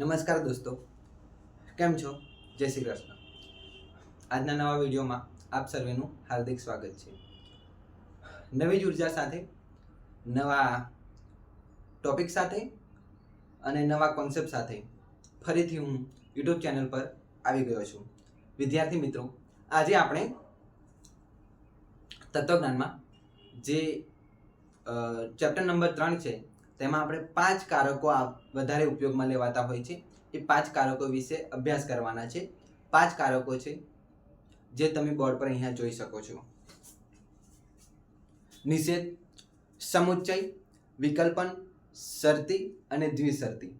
નમસ્કાર દોસ્તો. કેમ છો? જય શ્રી કૃષ્ણ. આજના નવા વિડીયોમાં આપ સર્વેનું હાર્દિક સ્વાગત છે. નવી જ ઊર્જા સાથે, નવા ટોપિક સાથે અને નવા કોન્સેપ્ટ સાથે ફરીથી હું યુટ્યુબ ચેનલ પર આવી ગયો છું. વિદ્યાર્થી મિત્રો, આજે આપણે તત્વજ્ઞાનમાં જે ચેપ્ટર નંબર ત્રણ છે તેમાં આપણે પાંચ કારકો વધારે ઉપયોગમાં લેવાતા હોય છે. એ પાંચ કારકો વિશે અભ્યાસ કરવાના છે. પાંચ કારકો છે જે તમે બોર્ડ પર અહીંયા જોઈ શકો છો. નિષેધ, સમુચ્ચય, વિકલ્પન, શરતી અને દ્વિશરતી.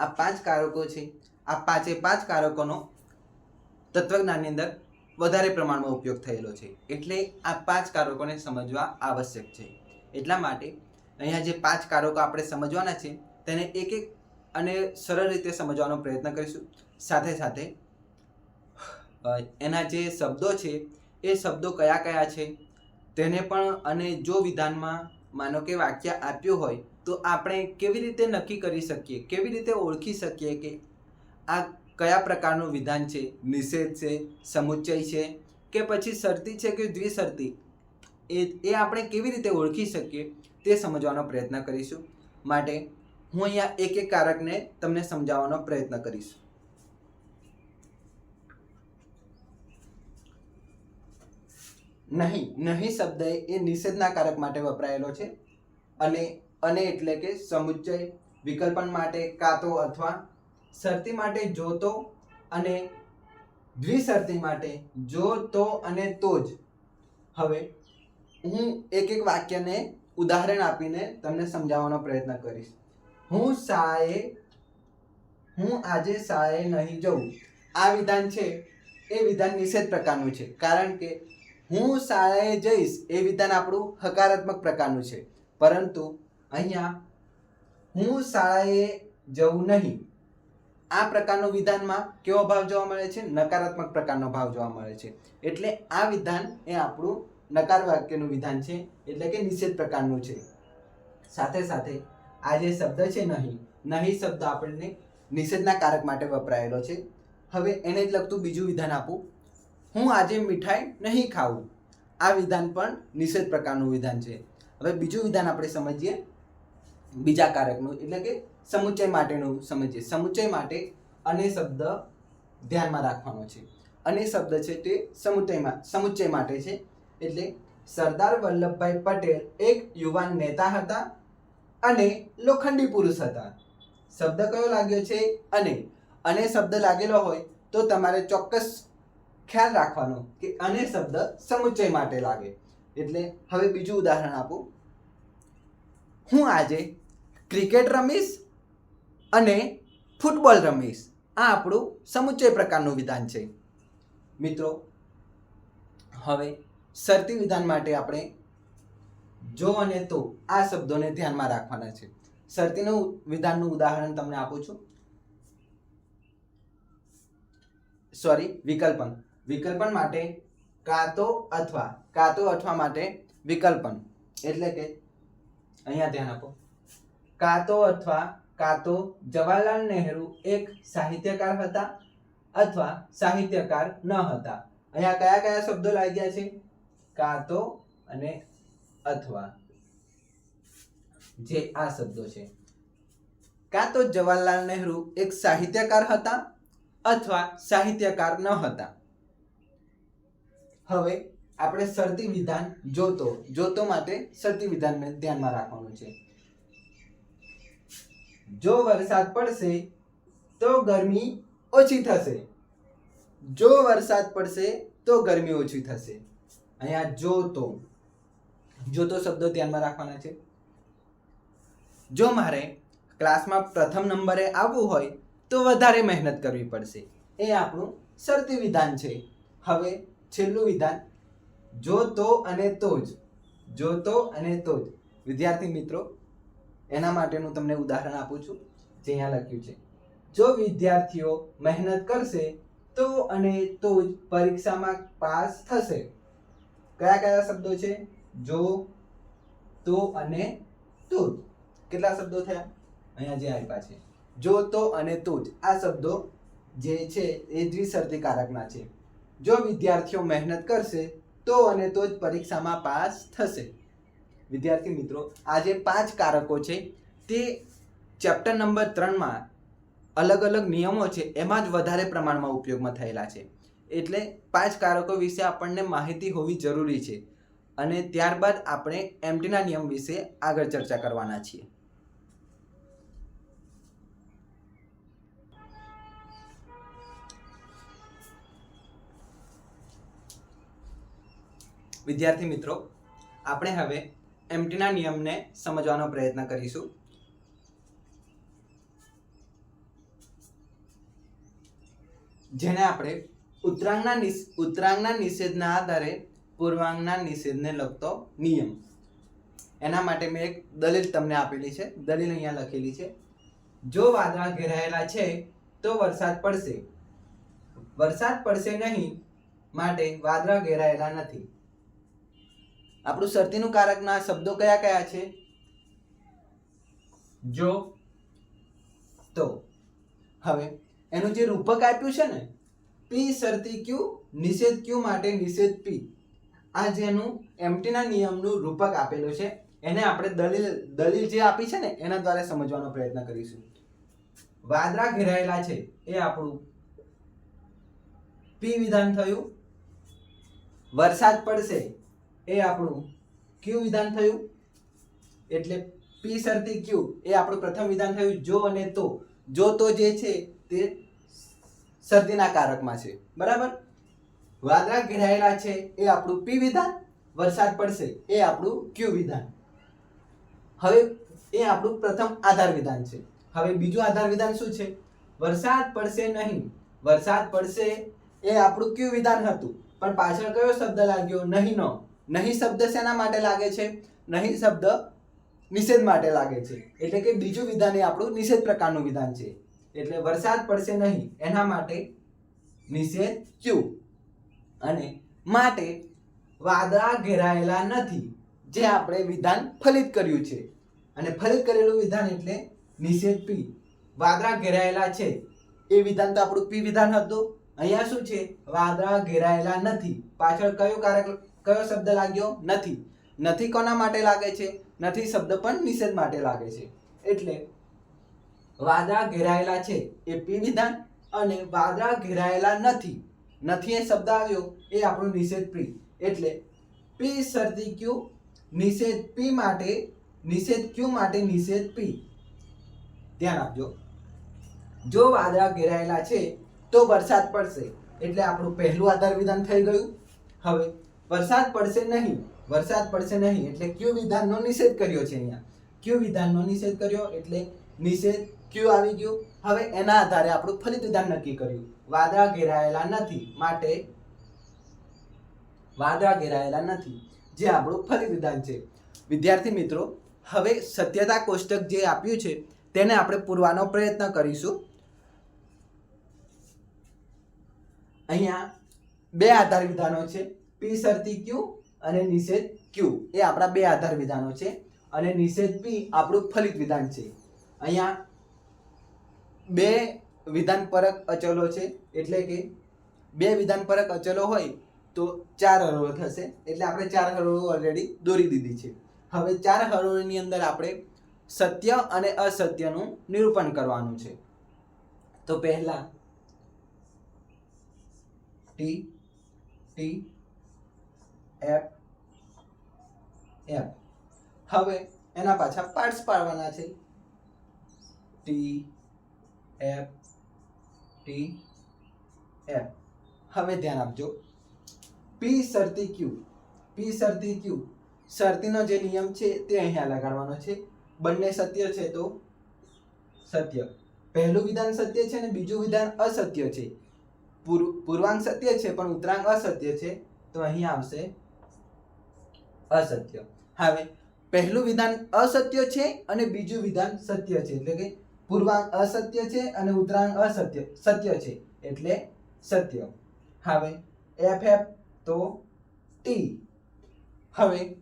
આ પાંચ કારકો છે. આ પાંચે પાંચ કારકોનો તત્વજ્ઞાનની અંદર વધારે પ્રમાણમાં ઉપયોગ થયેલો છે. એટલે આ પાંચ કારકોને સમજવા આવશ્યક છે. એટલા માટે અહીંયા જે પાંચ કારકો આપણે સમજવાના છે, તેને એક એક અને સરળ રીતે સમજવાનો પ્રયત્ન કરીશું. સાથે સાથે એના જે શબ્દો છે, એ શબ્દો કયા કયા છે, તેને પણ અને જો વિધાનમાં માનો કે વાક્ય આપ્યું હોય, તો આપણે કેવી રીતે નક્કી કરી શકીએ, કેવી રીતે ઓળખી શકીએ કે આ કયા પ્રકારનું વિધાન છે, નિષેધ છે, સમુચ્ચય છે, કે પછી શરતી છે કે દ્વિશરતી, એ એ આપણે કેવી રીતે ઓળખી શકીએ તે સમજવાનો પ્રયત્ન કરીશું. માટે હું અહીંયા એક એક કારકને તમને સમજાવવાનો પ્રયત્ન કરીશ. નહીં નહીં શબ્દ એ નિષેધના કારક માટે વપરાયેલો છે. અને અને એટલે કે સમુચ્ચય વિકલ્પન માટે કાતો અથવા શરતી માટે જો તો અને દ્વિશરતી માટે જો તો અને તો જ હવે હું એક એક વાક્યને ઉદાહરણ આપીને તમને સમજાવવાનો પ્રયત્ન કરીશ. હું શાળાએ હું આજે શાળાએ નહીં જઉં. આ વિધાન છે, એ વિધાન નિષેધ પ્રકારનું છે. કારણ કે હું શાળાએ જઈશ, એ વિધાન આપણું હકારાત્મક પ્રકારનું છે. પરંતુ અહીંયા હું શાળાએ જવું નહીં. આ પ્રકારનું વિધાનમાં કેવો ભાવ જોવા મળે છે? નકારાત્મક પ્રકારનો ભાવ જોવા મળે છે. એટલે આ વિધાન એ આપણું નકાર વાક્યનું વિધાન છે, એટલે કે નિષેધ પ્રકારનું છે. સાથે સાથે, આ જે શબ્દ છે નહીં નહીં શબ્દ આપણને નિષેધના કારક માટે વપરાયેલો છે. હવે એને જ લગતું બીજું વિધાન આપું. હું આજે મીઠાઈ નહીં ખાવું આ વિધાન પણ નિષેધ પ્રકારનું વિધાન છે. હવે બીજું વિધાન આપણે સમજીએ. બીજા કારકનું, એટલે કે સમુચ્ચય માટેનું સમજીએ. સમુચ્ચય માટે અને શબ્દ ધ્યાનમાં રાખવાનો છે. અને શબ્દ છે તે સમુચ્ચયમાં, સમુચ્ચય માટે છે. એટલે સરદાર વલ્લભભાઈ પટેલ એક યુવાન નેતા હતા અને લોખંડી પુરુષ હતા. શબ્દ કયો લાગ્યો છે? અને અને શબ્દ લાગેલો હોય તો તમારે ચોક્કસ ખ્યાલ રાખવાનો કે અને શબ્દ સમુચ્ચય માટે લાગે. એટલે હવે બીજું ઉદાહરણ આપું. હું આજે ક્રિકેટ રમીશ અને ફૂટબોલ રમીશ. આ આપણું સમુચ્ચય પ્રકારનું વિધાન છે. મિત્રો, હવે શરતી વિધાન માટે આપણે જો અને તો આ શબ્દોને ધ્યાનમાં રાખવાના છે. શરતીનું વિધાનનું ઉદાહરણ તમને આપું છું. સોરી વિકલ્પન. વિકલ્પન માટે કાં તો અથવા કાં તો અથવા માટે વિકલ્પન. એટલે કે, અહીંયા ધ્યાન આપો. કાં તો અથવા કાં તો જવાહરલાલ નહેરુ એક સાહિત્યકાર હતા અથવા સાહિત્યકાર ન હતા. અહીંયા કયા કયા શબ્દો લાગ્યા છે? કાતો અને અથવા. જે આ શબ્દો છે. કાં તો જવાહરલાલ નહેરુ એક સાહિત્યકાર હતા અથવા સાહિત્યકાર ન હતા. હવે આપણે શરતી વિધાન જોતો જોતો માટે શરતી વિધાનને ધ્યાનમાં રાખવાનું છે. જો વરસાદ પડશે તો ગરમી ઓછી થશે. જો વરસાદ પડશે તો ગરમી ઓછી થશે. અહીંયા જો તો શબ્દો ધ્યાનમાં રાખવાના છે. જો મારે ક્લાસમાં પ્રથમ નંબરે આવવું હોય, તો વધારે મહેનત કરવી પડશે. એ આપણું શરતી વિધાન છે. હવે છેલ્લું વિધાન, જો તો અને તો જ, જો તો અને તો જ. વિદ્યાર્થી મિત્રો, એના માટેનું તમને ઉદાહરણ આપું છું, જે અહીંયા લખ્યું છે. જો વિદ્યાર્થીઓ મહેનત કરશે, તો અને તો જ પરીક્ષામાં પાસ થશે. કયા કયા શબ્દો છે? જો, તો અને તો કેટલા શબ્દો થયા? અહીંયા જે આપ્યા છે. જો, તો અને તો આ શબ્દો જે છે એ દ્વિશરતી કારકના છે. જો વિદ્યાર્થીઓ મહેનત કરશે, તો અને તો જ પરીક્ષામાં પાસ થશે. વિદ્યાર્થી મિત્રો, આ જે પાંચ કારકો છે, તે ચેપ્ટર નંબર ત્રણમાં અલગ અલગ નિયમો છે, એમાં જ વધારે પ્રમાણમાં ઉપયોગમાં થયેલા છે. એટલે પાંચ કારકો વિશે આપણને માહિતી હોવી જરૂરી છે. અને ત્યારબાદ આપણે એમટીના નિયમ વિશે આગળ ચર્ચા કરવાના છીએ. વિદ્યાર્થી મિત્રો, આપણે હવે એમટીના નિયમને સમજવાનો પ્રયત્ન કરીશું. જેને આપણે ઉત્તરાંગના ઉત્તરાંગના નિષેધના આધારે પૂર્વાંગના નિષેધને લગતો નિયમ. એના માટે મેં એક દલીલ તમને આપેલી છે. દલીલ અહીંયા લખેલી છે. જો વાદળા ઘેરાયેલા છે, તો વરસાદ પડશે. વરસાદ પડશે નહીં માટે વાદળા ઘેરાયેલા નથી. આપણું શરતીનું કારકના શબ્દો કયા કયા છે? જો, તો. હવે, એનું જે રૂપક આપ્યું છે ને પી શરતી ક્યુ, નિષેધ ક્યુ માટે નિષેધ પી આ જેનું એમટીના નિયમનું રૂપક આપેલું છે. એને આપણે દલીલ દલીલ જે આપી છે ને, એના દ્વારા સમજવાનો પ્રયત્ન કરીશું. વાદરા ઘેરાયેલા છે, એ આપણું પી વિધાન થયું. વરસાદ પડશે, એ આપણું ક્યુ વિધાન થયું. એટલે પી શરતી ક્યુ, એ આપણું પ્રથમ વિધાન થયું જો અને તો. જો તો જે છે તે શરતીના કારકમાં છે. બરાબર? વાદળા ઘેરાયેલા છે એ આપણું પી વિધાન, વરસાદ પડશે એ આપણું ક્યુ વિધાન. હવે એ આપણું પ્રથમ આધાર વિધાન છે. હવે બીજું આધાર વિધાન શું છે? વરસાદ પડશે નહીં. વરસાદ પડશે એ આપણું ક્યુ વિધાન હતું. પણ પાછળ કયો શબ્દ લાગ્યો? નહીં નો નહીં શબ્દ શેના માટે લાગે છે? નહીં શબ્દ નિષેધ માટે લાગે છે. એટલે કે બીજું વિધાન એ આપણું નિષેધ પ્રકારનું વિધાન છે. એટલે વરસાદ પડશે નહીં. એના માટે નિષેધ ક્યુ અને માટે વાદળા ઘેરાયેલા નથી, જે આપણે વિધાન ફલિત કર્યું છે. અને ફલિત કરેલું વિધાન એટલે નિષેધ પી. વાદળા ઘેરાયેલા છે. એ વિધાન તો આપણું પી વિધાન હતું. અહીંયા શું છે? વાદળા ઘેરાયેલા નથી. પાછળ કયો કારક કયો શબ્દ લાગ્યો? નથી. નથી કોના માટે લાગે છે? નથી શબ્દ પણ નિષેધ માટે લાગે છે. એટલે વાદળા ઘેરાયેલા છે એ પી વિધાન અને વાદળા ઘેરાયેલા નથી. નથી એ શબ્દ આવ્યો એ આપણું નિષેધ પી. એટલે પી શરતી ક્યુ નિષેધ પી માટે, નિષેધ ક્યુ માટે નિષેધ પી ધ્યાન આપજો. જો વાદળા ઘેરાયેલા છે તો વરસાદ પડશે. એટલે આપણું પહેલું આધાર વિધાન થઈ ગયું. હવે વરસાદ પડશે નહીં. વરસાદ પડશે નહીં. એટલે ક્યુ વિધાનનો નિષેધ કર્યો છે અહીંયા. ક્યુ વિધાનનો નિષેધ કર્યો એટલે નિષેધ ક્યુ આવી ગયું. હવે એના આધારે આપણું ફલિત વિધાન નક્કી કર્યું. વાદળા ઘેરાયેલા નથી. માટે વાદળા ઘેરાયેલા નથી. જે આપણું ફલિત વિધાન છે. વિદ્યાર્થી મિત્રો, હવે સત્યતા કોષ્ટક જે આપ્યું છે, તેને આપણે પૂરવાનો પ્રયત્ન કરીશું. અહીંયા બે આધાર વિધાનો છે. પી શરતી ક્યુ અને નિષેધ ક્યુ એ આપણા બે આધાર વિધાનો છે. અને નિષેધ પી આપણું ફલિત વિધાન છે. અહીંયા બે વિધાન પરક અચલો છે. એટલે કે બે વિધાન પરક અચલો હોય તો ચાર હરોળ થશે. એટલે આપણે ચાર હરોળો ઓલરેડી દોરી દીધી છે. હવે ચાર હરોળની અંદર આપણે સત્ય અને અસત્યનું નિરૂપણ કરવાનું છે. તો પહેલા ટી ટી એફ એફ હવે એના પાછા પાર્ટ્સ પાડવાના છે. ટી એફ ટી એફ હવે ધ્યાન આપજો. પી શરતી ક્યુ પી શરતી ક્યુ શરતીનો જે નિયમ છે તે અહીંયા લગાડવાનો છે. બંને સત્ય છે તો સત્ય. પહેલું વિધાન સત્ય છે અને બીજું વિધાન અસત્ય છે. પૂર્વ- પૂર્વાંગ સત્ય છે પણ ઉત્તરાંગ અસત્ય છે. તો અહીં આવશે અસત્ય. હવે પહેલું વિધાન અસત્ય છે અને બીજું વિધાન સત્ય છે. એટલે કે પૂર્વાંગ અસત્ય છે અને ઉત્તરાંગ અસત્ય. સત્ય છે એટલે સત્ય. હવે એફ એફ તો ટી હવે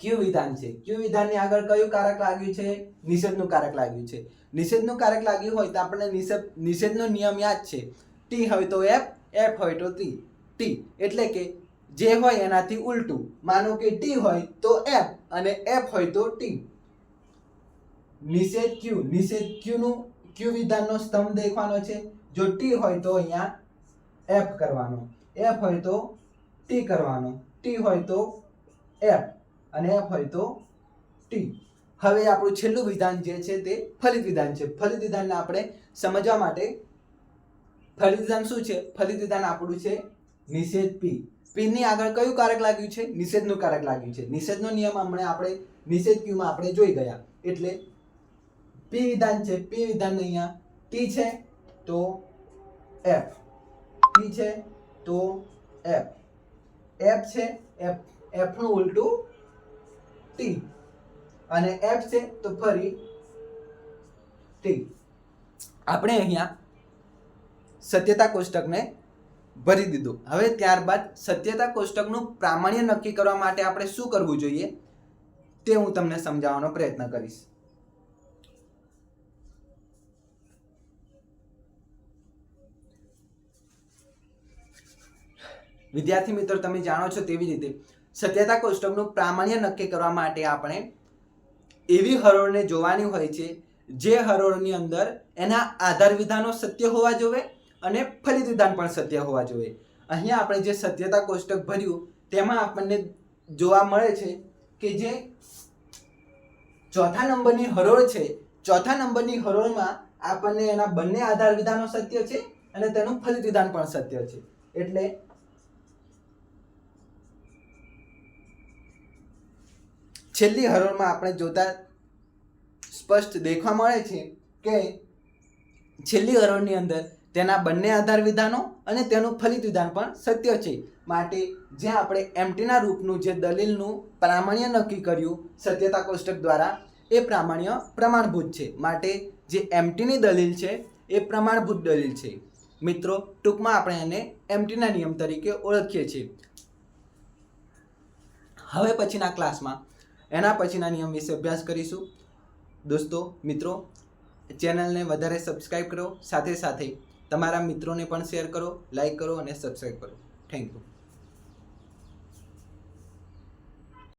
ક્યુ વિધાન છે. ક્યુ વિધાનની આગળ કયું કારક લાગ્યું છે? નિષેધનું કારક લાગ્યું છે. નિષેધનું કારક લાગ્યું હોય તો આપણને નિષેધ, નિષેધનો નિયમ યાદ છે. ટી હોય તો એફ એફ હોય તો ટી ટી એટલે કે જે હોય એનાથી ઉલટું. માનો કે ટી હોય તો એફ અને એફ હોય તો ટી નિષેધ ક્યુ? નિષેધ ક્યુનું, ક્યુ વિધાનનો સ્તંભ દેખવાનો છે? જો ટી હોય તો અહીંયા એફ કરવાનો. એફ હોય તો ટી કરવાનો. ટી હોય તો એફ અને એફ હોય તો ટી હવે આપણું છેલ્લું વિધાન જે છે તે ફલિત વિધાન છે. ફલિત વિધાનને આપણે સમજવા માટે ફલિત વિધાન શું છે? ફલિત વિધાન આપણું છે નિષેધ પી પીની આગળ કયું કારક લાગ્યું છે? નિષેધનું કારક લાગ્યું છે. નિષેધનો નિયમ હમણાં આપણે નિષેધ ક્યુમાં આપણે જોઈ ગયા. એટલે પી વિધાન છે, પી વિધાન અહીંયા ટી છે, તો એફ. ટી છે, તો એફ. એફ છે, એફ. એફનું ઉલટું ટી. અને એફ છે, તો ફરી ટી. આપણે અહીંયા સત્યતા કોષ્ટકને ભરી દીધું. હવે ત્યારબાદ સત્યતા કોષ્ટકનું પ્રામાણ્ય નક્કી કરવા માટે આપણે શું કરવું જોઈએ તે હું તમને સમજાવવાનો પ્રયત્ન કરીશ. વિદ્યાર્થી મિત્રો, તમે જાણો છો તેવી રીતે સત્યતા કોષ્ટકનું પ્રામાણ્ય નક્કી કરવા માટે આપણે એવી હરોળને જોવાની હોય છે, જે હરોળની અંદર એના આધાર વિધાનો સત્ય હોવા જોઈએ અને ફલિત વિધાન પણ સત્ય હોવા જોઈએ અહીંયા આપણે જે સત્યતા કોષ્ટક ભર્યું, તેમાં આપણને જોવા મળે છે કે જે ચોથા નંબરની હરોળ છે, ચોથા નંબરની હરોળમાં આપણને એના બંને આધાર વિધાનો સત્ય છે અને તેનું ફલિત વિધાન પણ સત્ય છે. એટલે છેલ્લી હરોળમાં આપણે જોતા સ્પષ્ટ દેખવા મળે છે કે છેલ્લી હરોળની અંદર તેના બંને આધાર વિધાનો અને તેનું ફલિત વિધાન પણ સત્ય છે. માટે જ્યાં આપણે એમટીના રૂપનું જે દલીલનું પ્રામાણ્ય નક્કી કર્યું સત્યતા કોષ્ટક દ્વારા, એ પ્રામાણ્ય પ્રમાણભૂત છે. માટે જે એમટીની દલીલ છે, એ પ્રમાણભૂત દલીલ છે. મિત્રો, ટૂંકમાં આપણે એને એમટીના નિયમ તરીકે ઓળખીએ છીએ. હવે પછીના ક્લાસમાં એના પછીના નિયમ વિશે અભ્યાસ કરીશું. દોસ્તો, મિત્રો, ચેનલને વધારે સબસ્ક્રાઈબ કરો. સાથે સાથે તમારા મિત્રોને પણ શેર કરો લાઈક કરો અને સબસ્ક્રાઈબ કરો. Thank you.